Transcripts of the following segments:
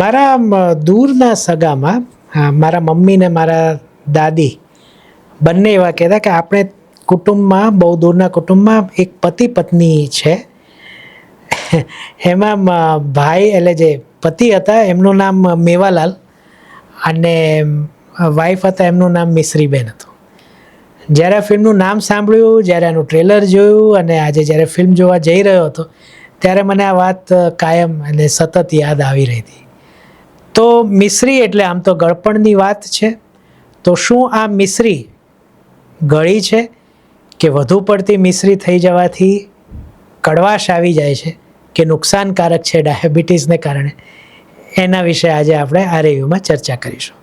મારા દૂરના સગામાં મારા મમ્મી ને મારા દાદી બંને એવા કહેતા કે આપણે કુટુંબમાં, બહુ દૂરના કુટુંબમાં એક પતિ પત્ની છે. એમાં ભાઈ એટલે જે પતિ હતા એમનું નામ મેવાલાલ અને વાઈફ હતા એમનું નામ મિશ્રીબેન હતું. જ્યારે ફિલ્મનું નામ સાંભળ્યું, જ્યારે આનું ટ્રેલર જોયું અને આજે જ્યારે ફિલ્મ જોવા જઈ રહ્યો હતો, ત્યારે મને આ વાત કાયમ અને સતત યાદ આવી રહી હતી. તો મિશ્રી એટલે આમ તો ગળપણની વાત છે. તો શું આ મિશ્રી ગળી છે કે વધુ પડતી મિશ્રી થઈ જવાથી કડવાશ આવી જાય છે કે નુકસાનકારક છે ડાયાબિટીસને કારણે? એના વિશે આજે આપણે આ રિવ્યૂમાં ચર્ચા કરીશું.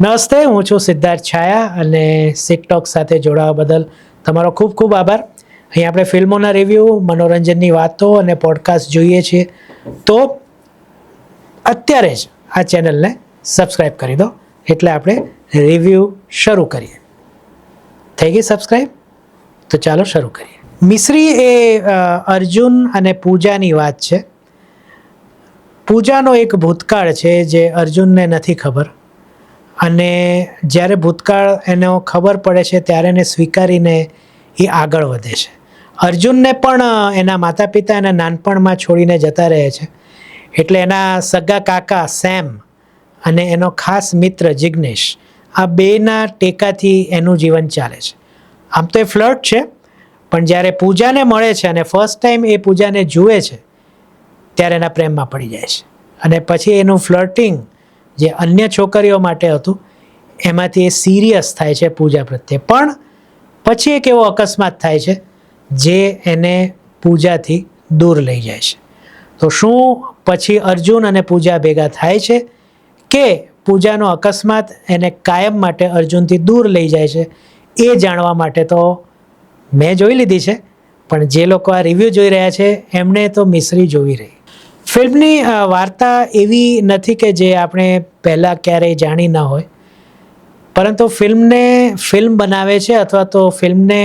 નમસ્તે, હું છું સિદ્ધાર્થ છાયા અને સિકટોક સાથે જોડાવા બદલ તમારો ખૂબ ખૂબ આભાર. અહીં આપણે ફિલ્મોના રિવ્યૂ મનોરંજનની વાતો અને પોડકાસ્ટ જોઈએ છીએ. તો અત્યારે જ આ ચેનલને સબસ્ક્રાઈબ કરી દો. એટલે આપણે રિવ્યૂ શરૂ કરીએ. થઈ ગઈ સબસ્ક્રાઈબ તો ચાલો શરૂ કરીએ. મિશ્રી એ અર્જુન અને પૂજાની વાત છે. પૂજાનો એક ભૂતકાળ છે જે અર્જુનને નથી ખબર. અને જ્યારે ભૂતકાળ એનો ખબર પડે છે ત્યારે એને સ્વીકારીને એ આગળ વધે છે. અર્જુનને પણ એના માતા પિતા એના નાનપણમાં છોડીને જતા રહે છે. એટલે એના સગા કાકા સેમ અને એનો ખાસ મિત્ર જિગ્નેશ, આ બેના ટેકાથી એનું જીવન ચાલે છે. આમ તો એ ફ્લર્ટ છે, પણ જ્યારે પૂજાને મળે છે અને ફર્સ્ટ ટાઈમ એ પૂજાને જુએ છે, ત્યારે એના પ્રેમમાં પડી જાય છે. અને પછી એનું ફ્લર્ટિંગ જે અન્ય છોકરીઓ માટે હતું, એમાંથી એ સિરિયસ થાય છે પૂજા પ્રત્યે. પણ પછી એક એવો અકસ્માત થાય છે, જે એને પૂજાથી દૂર લઈ જાય છે. તો શું પછી અર્જુન અને પૂજા ભેગા થાય છે? કે પૂજાનો અકસ્માત એને કાયમ માટે અર્જુનથી દૂર લઈ જાય છે? એ જાણવા માટે તો મેં જોઈ લીધી છે, પણ જે લોકો આ રિવ્યૂ જોઈ રહ્યા છે એમણે તો મિશ્રી જોવી રહી. ફિલ્મની વાર્તા એવી નથી કે જે આપણે પહેલાં ક્યારેય જાણી ન હોય. પરંતુ ફિલ્મને ફિલ્મ બનાવે છે અથવા તો ફિલ્મને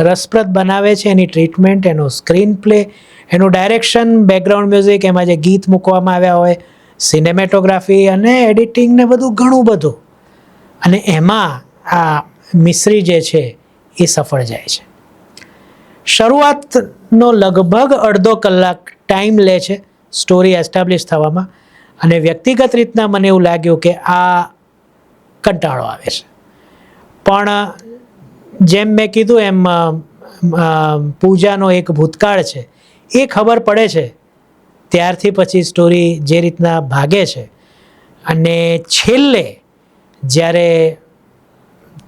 રસપ્રદ બનાવે છે એની ટ્રીટમેન્ટ, એનો સ્ક્રીન પ્લે એનું ડાયરેક્શન બેકગ્રાઉન્ડ મ્યુઝિક એમાં જે ગીત મૂકવામાં આવ્યા હોય સિનેમેટોગ્રાફી અને એડિટિંગ ને બધું ઘણું બધું. અને એમાં આ મિશ્રી જે છે એ સફળ જાય છે. શરૂઆતનો લગભગ અડધો કલાક ટાઈમ લે છે સ્ટોરી એસ્ટાબ્લિશ થવામાં અને વ્યક્તિગત રીતના મને એવું લાગ્યું કે આ કંટાળો આવે છે. પણ જેમ મેં કીધું એમ પૂજાનો એક ભૂતકાળ છે એ ખબર પડે છે, ત્યારથી પછી સ્ટોરી જે રીતના ભાગે છે. અને છેલ્લે જ્યારે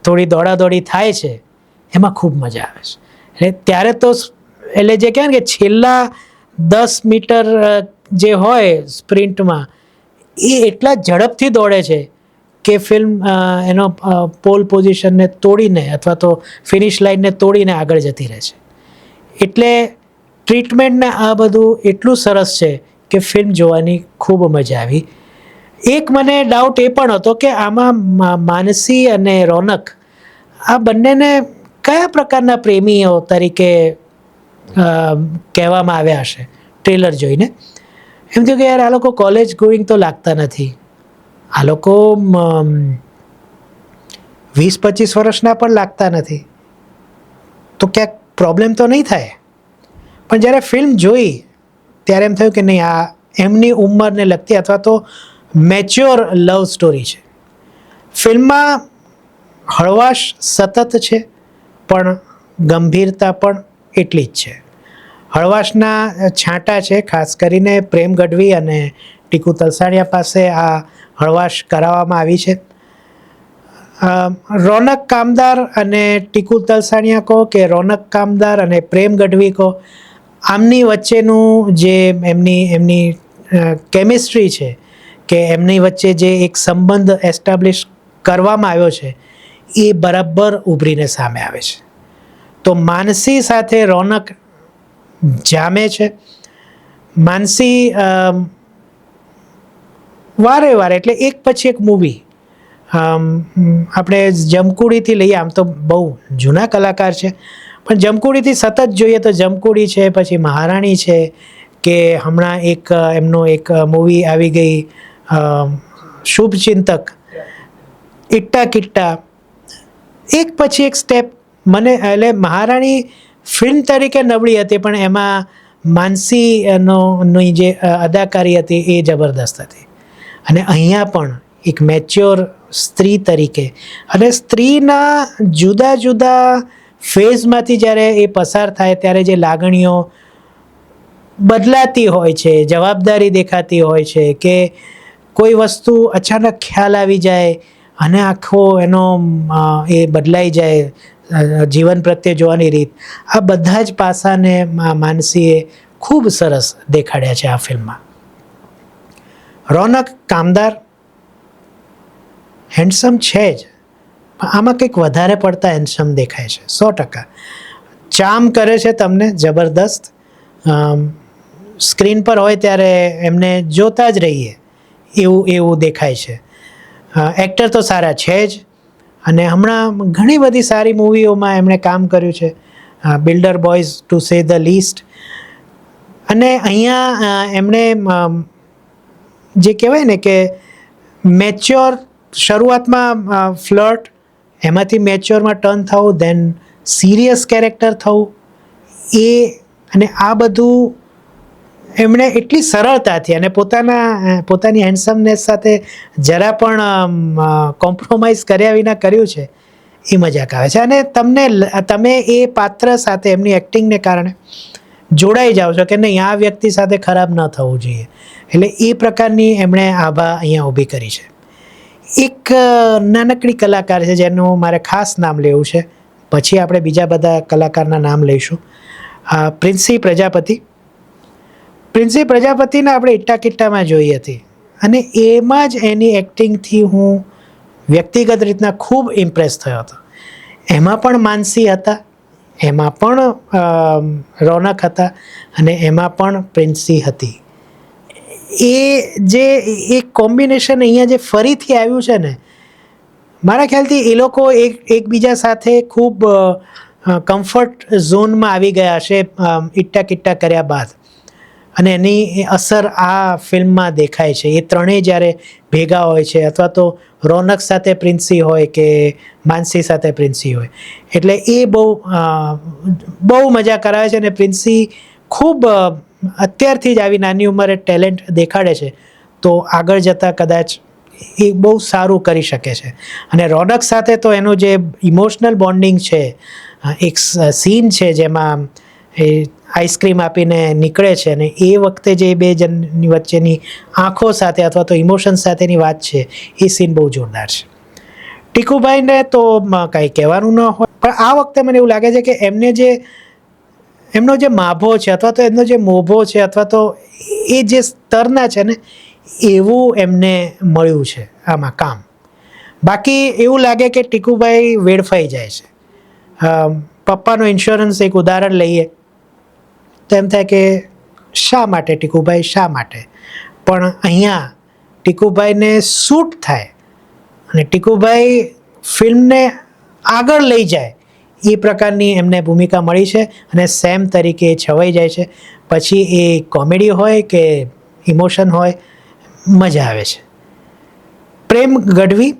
થોડી દોડાદોડી થાય છે, એમાં ખૂબ મજા આવે છે. એટલે ત્યારે તો એટલે જે કહેવાય ને કે છેલ્લા દસ મીટર જે હોય સ્પ્રિન્ટમાં, એ એટલા ઝડપથી દોડે છે કે ફિલ્મ એનો પોલ પોઝિશનને તોડીને અથવા તો ફિનિશ લાઇનને તોડીને આગળ જતી રહે છે. એટલે ટ્રીટમેન્ટને આ બધું એટલું સરસ છે કે ફિલ્મ જોવાની ખૂબ મજા આવી. એક મને ડાઉટ એ પણ હતો કે આમાં માનસી અને રોનક આ બંનેને કયા પ્રકારના પ્રેમીઓ તરીકે કહેવામાં આવ્યા હશે? ટ્રેલર જોઈને. એમ થયું કે યાર, આ લોકો કોલેજ ગોઈંગ તો લાગતા નથી. આ લોકો વીસ પચીસ વર્ષના પણ લાગતા નથી. તો ક્યાંક પ્રોબ્લેમ તો નહીં થાય? પણ જ્યારે ફિલ્મ જોઈ, ત્યારે એમ થયું કે નહીં, આ એમની ઉંમરને લગતી અથવા તો મેચ્યોર લવ સ્ટોરી છે. ફિલ્મમાં હળવાશ સતત છે, પણ ગંભીરતા પણ એટલી જ છે. હળવાશના છાંટા છે, ખાસ કરીને પ્રેમ ગઢવી અને ટીકુ તલસાણિયા પાસે આ હળવાશ કરાવવામાં આવી છે. રોનક કામદાર અને ટીકુ તલસાણિયા કહો કે રોનક કામદાર અને પ્રેમ ગઢવી કહો આમની વચ્ચેનું જે એમની એમની કેમિસ્ટ્રી છે કે એમની વચ્ચે જે એક સંબંધ એસ્ટાબ્લિશ કરવામાં આવ્યો છે, એ બરાબર ઉભરીને સામે આવે છે. તો માનસી સાથે રોનક જામે છે. માનસી વારે વારે, એટલે એક પછી એક મૂવી આપણે જમકુડીથી લઈએ, આમ તો બહુ જૂના કલાકાર છે. પણ જમકુડીથી સતત જોઈએ તો જમકુડી છે, પછી મહારાણી છે, કે હમણાં એક, એમનો એક મૂવી આવી ગઈ શુભચિંતક, ઇટ્ટા કિટ્ટા. એક પછી એક સ્ટેપ મને, એટલે મહારાણી ફિલ્મ તરીકે નબળી હતી, પણ એમાં માનસીનોની જે અદાકારી હતી એ જબરદસ્ત હતી. અને અહીંયા પણ એક મેચ્યોર સ્ત્રી તરીકે. અને સ્ત્રીના જુદા જુદા ફેઝમાંથી જ્યારે એ પસાર થાય ત્યારે જે લાગણીઓ બદલાતી હોય છે, જવાબદારી દેખાતી હોય છે કે કોઈ વસ્તુ અચાનક ખ્યાલ આવી જાય અને આખો એનો એ બદલાઈ જાય જીવન પ્રત્યે જોવાની રીત, આ બધા જ પાસાને માનસીએ ખૂબ સરસ દેખાડ્યા છે આ ફિલ્મમાં. રોનક કામદાર, હેન્ડસમ છે જ. આમાં કંઈક વધારે પડતા હેન્ડસમ દેખાય છે, સો ટકા. ચામ કરે છે તમને જબરદસ્ત. સ્ક્રીન પર હોય ત્યારે એમને જોતા જ રહીએ. એવું એવું દેખાય છે. એક્ટર તો સારા છે જ. અને હમણાં ઘણી બધી સારી મૂવીઓમાં એમણે કામ કર્યું છે. Builder boys to say the least. અને અહીંયા એમણે જે કહેવાય ને કે મેચ્યોર શરૂઆતમાં ફ્લર્ટ એમાંથી મેચ્યોરમાં ટર્ન થવું દેન સિરિયસ કેરેક્ટર થવું. એ અને આ બધું એમણે એટલી સરળતાથી અને પોતાના, પોતાની હેન્ડસમનેસ સાથે જરા પણ કોમ્પ્રોમાઇઝ કર્યા વિના કર્યું છે, એ મજાક આવે છે. અને તમને તમે એ પાત્ર સાથે, એમની એક્ટિંગને કારણે જોડાઈ જાઓ છો કે નહીં, આ વ્યક્તિ સાથે ખરાબ ન થવું જોઈએ. એટલે એ પ્રકારની એમણે આભા અહીંયા ઊભી કરી છે. એક નાનકડી કલાકાર છે જેનું મારે ખાસ નામ લેવું છે. પછી આપણે બીજા બધા કલાકારના નામ લઈશું. પ્રિન્સી પ્રજાપતિ. પ્રિન્સી પ્રજાપતિને આપણે ઇટ્ટા કિટ્ટામાં જોઈ હતી. અને એમાં જ એની એક્ટિંગથી હું વ્યક્તિગત રીતના ખૂબ ઇમ્પ્રેસ થયો હતો. એમાં પણ માનસી હતા, એમાં પણ રોનક હતા અને એમાં પણ પ્રિન્સી હતી. એ જે એક કોમ્બિનેશન અહીંયા જે ફરીથી આવ્યું છે ને, મારા ખ્યાલથી એ લોકો એક, એકબીજા સાથે ખૂબ કમ્ફર્ટ ઝોનમાં આવી ગયા છે ઇટ્ટા કિટ્ટા કર્યા બાદ. અને એની અસર આ ફિલ્મમાં દેખાય છે. એ ત્રણેય જ્યારે ભેગા હોય છે, અથવા તો રોનક સાથે પ્રિન્સી હોય કે માનસી સાથે પ્રિન્સી હોય. એટલે એ બહુ બહુ મજા કરાવે છે અને પ્રિન્સી ખૂબ અત્યારથી જ આવી નાની ઉંમરે ટેલેન્ટ દેખાડે છે, તો આગળ જતાં કદાચ એ બહુ સારું કરી શકે છે. અને રોનક સાથે તો એનું જે ઇમોશનલ બોન્ડિંગ છે, એક સીન છે જેમાં એ આઈસ્ક્રીમ આપીને નીકળે છે અને એ વખતે જે બે જણની વચ્ચેની આંખો સાથે અથવા તો ઇમોશન સાથેની વાત છે, એ સીન બહુ જોરદાર છે. ટીકુભાઈને તો કંઈ કાંઈ કહેવાનું ન હોય, પણ આ વખતે મને એવું લાગે છે કે એમને જે એમનો જે માભો છે અથવા તો એમનો જે મોભો છે અથવા તો એ જે સ્તરના છે ને, એવું એમને મળ્યું છે આમાં કામ. બાકી એવું લાગે કે ટીકુભાઈ વેડફાઈ જાય છે. પપ્પાનો ઇન્સ્યોરન્સ એક ઉદાહરણ લઈએ. તો એમ થાય કે શા માટે ટીકુભાઈ, શા માટે? પણ અહીંયા ટીકુભાઈને સૂટ થાય અને ટીકુભાઈ ફિલ્મને આગળ લઈ જાય. એ પ્રકારની એમને ભૂમિકા મળી છે અને સેમ તરીકે છવાઈ જાય છે. પછી એ કોમેડી હોય કે ઇમોશન હોય, મજા આવે છે. પ્રેમ ગઢવી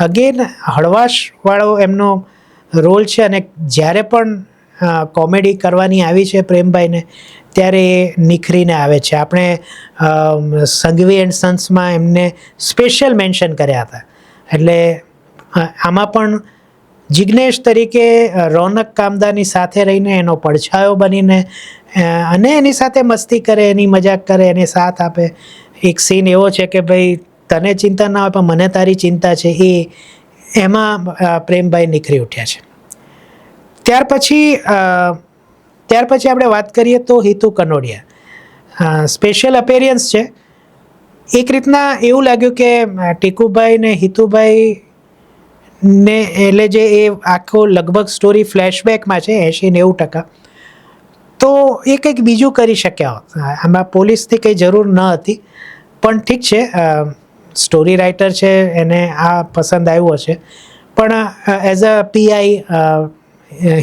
અગેન હળવાશવાળો એમનો રોલ છે અને જ્યારે પણ કોમેડી કરવાની આવી છે પ્રેમભાઈને, ત્યારે એ નિખરીને આવે છે. આપણે સંઘવી એન્ડ સન્સમાં એમને સ્પેશિયલ મેન્શન કર્યા હતા. એટલે આમાં પણ જિજ્ઞેશ તરીકે રોનક કામદારની સાથે રહીને એનો પડછાયો બનીને અને એની સાથે મસ્તી કરે, એની મજાક કરે, એને સાથ આપે. એક સીન એવો છે કે ભાઈ, તને ચિંતા ના હોય પણ મને તારી ચિંતા છે. એ એમાં પ્રેમભાઈ નીકળી ઉઠ્યા છે. ત્યાર પછી ત્યાર પછી આપણે વાત કરીએ તો હિતુ કનોડિયા. સ્પેશિયલ અપેરિયન્સ છે. એક રીતના એવું લાગ્યું કે ટીકુભાઈ ને હિતુભાઈ ને એટલે જે એ આખો લગભગ સ્ટોરી ફ્લેશબેકમાં છે, એંશી નેવું ટકા. તો એ કંઈક બીજું કરી શક્યા આમાં પોલીસની કંઈ જરૂર ન હતી. પણ ઠીક છે સ્ટોરી રાઇટર છે, એને આ પસંદ આવ્યું હશે પણ એઝ અ પીઆઈ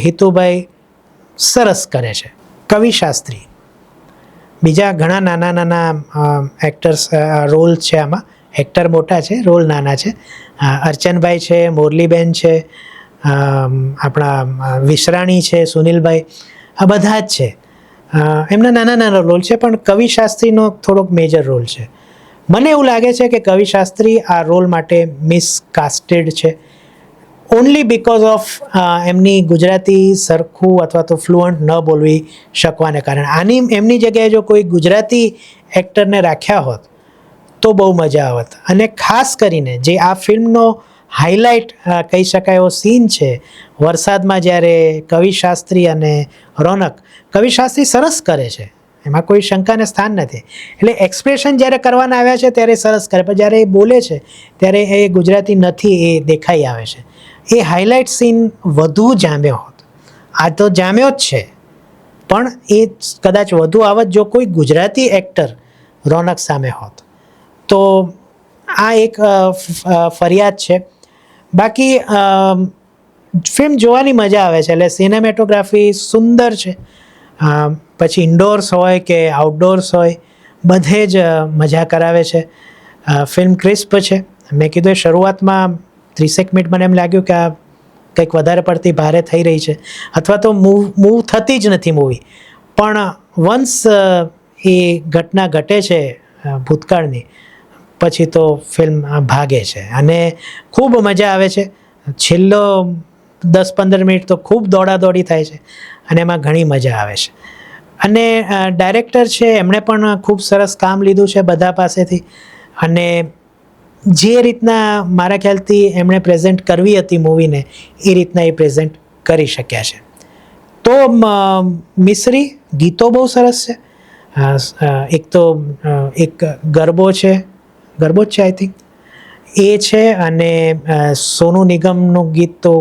હિતુભાઈ સરસ કરે છે. કવિ શાસ્ત્રી. બીજા ઘણા નાના નાના એક્ટર્સ રોલ છે આમાં. એક્ટર મોટા છે, રોલ નાના છે. અર્ચનભાઈ છે, મોરલીબેન છે આપણા વિશ્રાણી છે, સુનિલભાઈ, આ બધા જ છે. એમના નાના નાના રોલ છે, પણ કવિ શાસ્ત્રીનો થોડોક મેજર રોલ છે. મને એવું લાગે છે કે કવિ શાસ્ત્રી આ રોલ માટે મિસકાસ્ટેડ છે. ઓનલી બિકોઝ ઓફ એમની ગુજરાતી સરખું અથવા તો ફ્લુઅન્ટ ન બોલવી શકવાને કારણે. આની, એમની જગ્યાએ જો કોઈ ગુજરાતી એક્ટરને રાખ્યા હોત તો બહુ મજા આવત. અને ખાસ કરીને જે આ ફિલ્મનો હાઇલાઇટ કહી શકાય એવો સીન છે, વરસાદમાં જ્યારે કવિ શાસ્ત્રી અને રોનક, કવિ શાસ્ત્રી સરસ કરે છે. એમાં કોઈ શંકાને સ્થાન નથી. એટલે એક્સપ્રેશન જ્યારે કરવાના આવ્યા છે ત્યારે સરસ કરે. પણ જ્યારે એ બોલે છે, ત્યારે એ ગુજરાતી નથી, એ દેખાઈ આવે છે. એ હાઇલાઇટ સીન વધુ જામ્યો હોત. આ તો જામ્યો જ છે. પણ એ કદાચ વધુ આવત જો કોઈ ગુજરાતી એક્ટર રોનક સામે હોત. તો આ એક ફરિયાદ છે. બાકી ફિલ્મ જોવાની મજા આવે છે, એટલે સિનેમેટોગ્રાફી સુંદર છે. પછી ઇન્ડોર્સ હોય કે આઉટડોર્સ હોય, બધે જ મજા કરાવે છે. ફિલ્મ ક્રિસ્પ છે. મેં કીધું એ શરૂઆતમાં ત્રીસેક મિનિટ મને એમ લાગ્યું કે આ કંઈક વધારે પડતી ભારે થઈ રહી છે. અથવા તો મૂવ મૂવ થતી જ નથી મૂવી પણ વન્સ એ ઘટના ઘટે છે ભૂતકાળની પછી તો ફિલ્મ ભાગે છે. અને ખૂબ મજા આવે છે. છેલ્લો દસ પંદર મિનિટ તો ખૂબ દોડાદોડી થાય છે અને એમાં ઘણી મજા આવે છે. અને ડાયરેક્ટર છે, એમણે પણ ખૂબ સરસ કામ લીધું છે બધા પાસેથી. અને જે રીતના મારા ખ્યાલથી એમણે પ્રેઝન્ટ કરવી હતી મૂવીને એ રીતના એ પ્રેઝન્ટ કરી શક્યા છે. તો મિશ્રી ગીતો બહુ સરસ છે. એક તો એક ગરબો છે. ગરબો જ છે આઈ થિંક એ છે અને સોનુ નિગમનું ગીત તો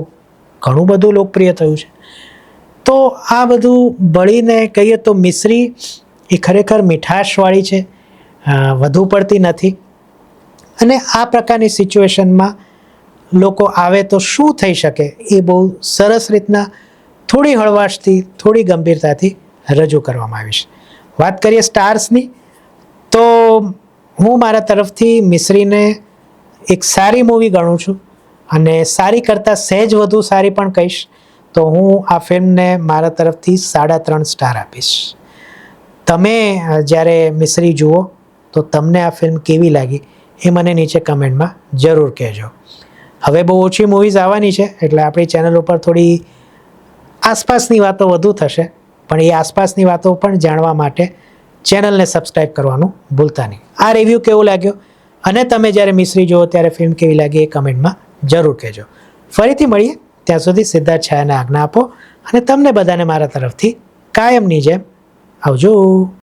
ઘણું બધું લોકપ્રિય થયું છે. તો આ બધું બળીને કહીએ તો મિશ્રી એ ખરેખર મીઠાશવાળી છે વધુ પડતી નથી. અને આ પ્રકારની સિચ્યુએશનમાં લોકો આવે તો શું થઈ શકે એ બહુ સરસ રીતના થોડી હળવાશથી, થોડી ગંભીરતાથી રજૂ કરવામાં આવી છે. વાત કરીએ સ્ટાર્સની, તો હું મારા તરફથી મિશ્રીને એક સારી મૂવી ગણું છું અને સારી કરતાં સહેજ વધુ સારી પણ કહીશ, તો હું આ ફિલ્મને મારા તરફથી સાડા ત્રણ સ્ટાર આપીશ. તમે જ્યારે મિશ્રી જુઓ, તો તમને આ ફિલ્મ કેવી લાગી એ મને નીચે કમેન્ટમાં જરૂર કહેજો. હવે બહુ ઓછી મૂવીઝ આવવાની છે, એટલે આપણી ચેનલ ઉપર થોડી આસપાસની વાતો વધુ થશે, પણ એ આસપાસની વાતો પણ જાણવા માટે ચેનલને સબસ્ક્રાઈબ કરવાનું ભૂલતા નહીં. આ રિવ્યૂ કેવો લાગ્યો? અને તમે જ્યારે મિશ્રી જુઓ ત્યારે ફિલ્મ કેવી લાગી એ કમેન્ટમાં જરૂર કહેજો. ફરીથી મળીએ. ત્યાં સુધી સિદ્ધાર્થ છાયાને આજ્ઞા આપો અને તમને બધાને મારા તરફથી કાયમની જેમ આવજો.